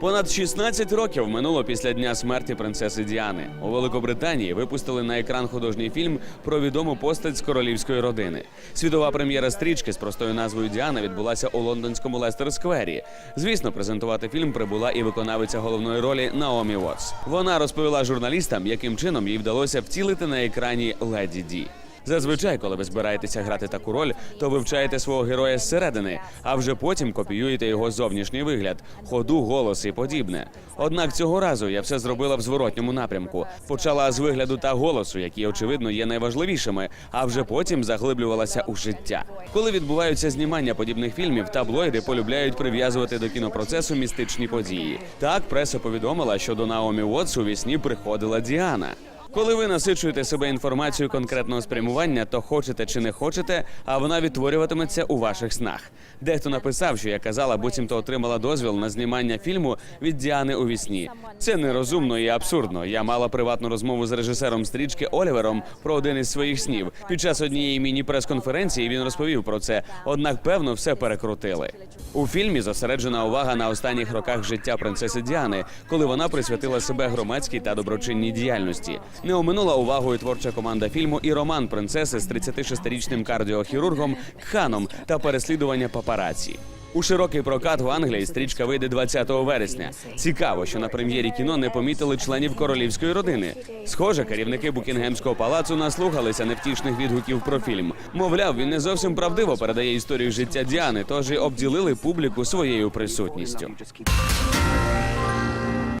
Понад 16 років минуло після дня смерті принцеси Діани. У Великобританії випустили на екран художній фільм про відому постать з королівської родини. Світова прем'єра стрічки з простою назвою Діана відбулася у лондонському Лестер Сквері. Звісно, презентувати фільм прибула і виконавиця головної ролі Наомі Уотс. Вона розповіла журналістам, яким чином їй вдалося втілити на екрані леді Ді. Зазвичай, коли ви збираєтеся грати таку роль, то вивчаєте свого героя зсередини, а вже потім копіюєте його зовнішній вигляд, ходу, голос і подібне. Однак цього разу я все зробила в зворотньому напрямку. Почала з вигляду та голосу, які очевидно є найважливішими, а вже потім заглиблювалася у життя. Коли відбуваються знімання подібних фільмів, таблоїди полюбляють прив'язувати до кінопроцесу містичні події. Так преса повідомила, що до Наомі Уотс у вісні приходила Діана. Коли ви насичуєте себе інформацією конкретного спрямування, то хочете чи не хочете, а вона відтворюватиметься у ваших снах. Дехто написав, що я казала, буцімто отримала дозвіл на знімання фільму від Діани у вісні. Це нерозумно і абсурдно. Я мала приватну розмову з режисером стрічки Олівером про один із своїх снів. Під час однієї міні-прес-конференції він розповів про це. Однак, певно, все перекрутили. У фільмі зосереджена увага на останніх роках життя принцеси Діани, коли вона присвятила себе громадській та доброчинній діяльності. Не оминула увагою творча команда фільму і роман принцеси з 36-річним кардіохірургом Кханом та переслідування папараці. У широкий прокат в Англії стрічка вийде 20 вересня. Цікаво, що на прем'єрі кіно не помітили членів королівської родини. Схоже, керівники Букінгемського палацу наслухалися невтішних відгуків про фільм. Мовляв, він не зовсім правдиво передає історію життя Діани, тож і обділили публіку своєю присутністю.